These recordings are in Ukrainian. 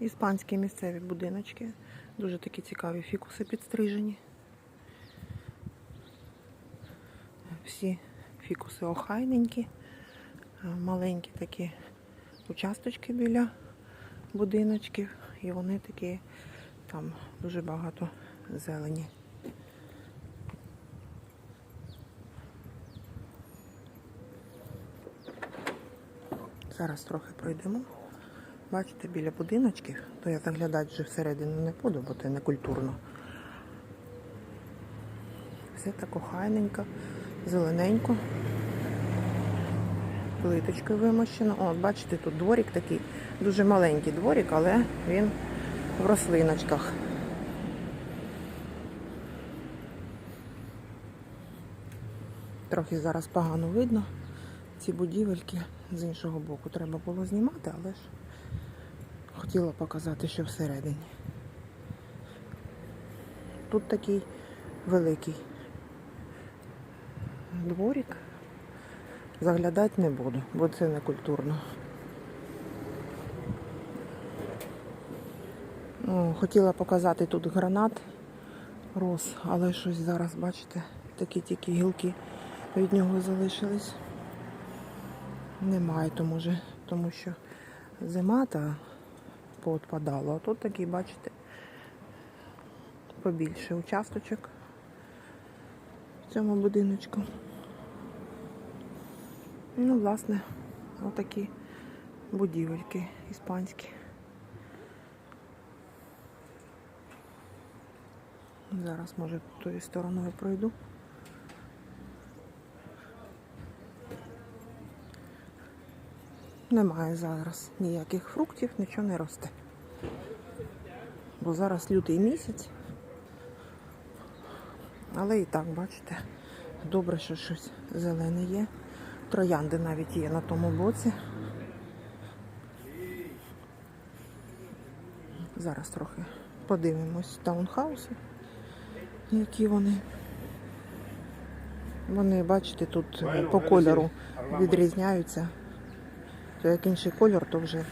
Іспанські місцеві будиночки. Дуже такі цікаві фікуси підстрижені. Всі фікуси охайненькі, маленькі такі участочки біля будиночків, і вони такі, там дуже багато зелені. Зараз трохи пройдемо. Бачите, біля будиночків, то я заглядати вже всередину не буду, бо це не культурно. Все так охайненько, зелененько. Плиточкою вимощено. О, бачите, тут дворик такий, дуже маленький дворик, але він в рослиночках. Трохи зараз погано видно. Ці будівельки з іншого боку треба було знімати, але ж хотіла показати, що всередині. Тут такий великий дворик. Заглядати не буду, бо це не культурно. Ну, хотіла показати тут гранат рос, але щось зараз, бачите, такі тільки гілки від нього залишились. Немає, то може, тому що зима та поотпадала. А тут такий, бачите, побільше участочок в цьому будиночку. Ну, власне, отакі будівельки іспанські. Зараз, може, тою стороною пройду. Немає зараз ніяких фруктів, нічого не росте. Бо зараз лютий місяць. Але і так, бачите, добре, що щось зелене є. Троянди навіть є на тому боці. Зараз трохи подивимось таунхауси, які вони. Вони, бачите, тут по кольору відрізняються. То як інший кольор, то вже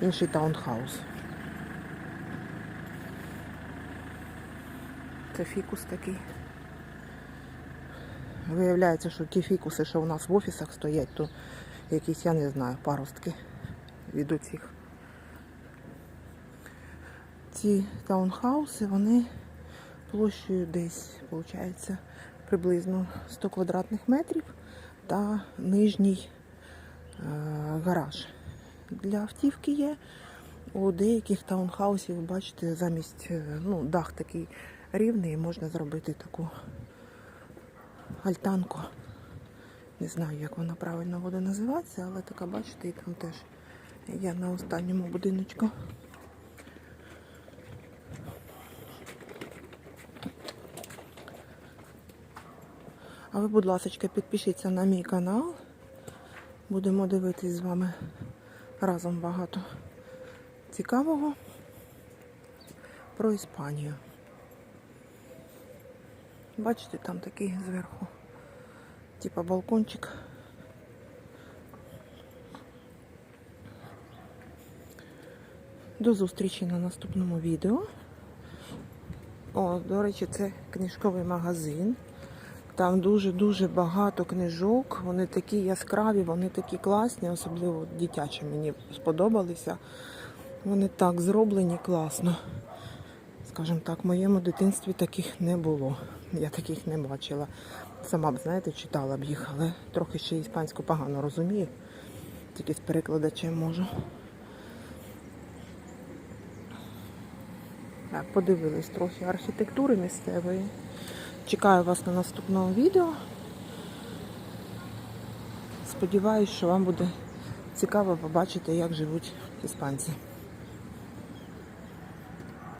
інший таунхаус. Це фікус такий. Виявляється, що ті фікуси, що у нас в офісах стоять, то якісь, я не знаю, паростки від оцих. Ці таунхауси, вони площею десь, виходить, приблизно 100 квадратних метрів та нижній гараж. Для автівки є. У деяких таунхаусів, бачите, замість е, ну, дах такий рівний, можна зробити таку альтанку. Не знаю, як вона правильно буде називатися, але така, бачите, і там теж я на останньому будиночку. А ви, будь ласка, підпишіться на мій канал. Будемо дивитись з вами разом багато цікавого про Іспанію. Бачите, там такий зверху, типа балкончик. До зустрічі на наступному відео. О, до речі, це книжковий магазин. Там дуже-дуже багато книжок. Вони такі яскраві, вони такі класні, особливо дитячі мені сподобалися. Вони так зроблені класно. Скажімо так, в моєму дитинстві таких не було. Я таких не бачила. Сама б, знаєте, читала б їх, але трохи ще іспанську погано розумію. Тільки з перекладачем можу. Так, подивились трохи архітектури місцевої. Чекаю вас на наступному відео. Сподіваюсь, що вам буде цікаво побачити, як живуть іспанці.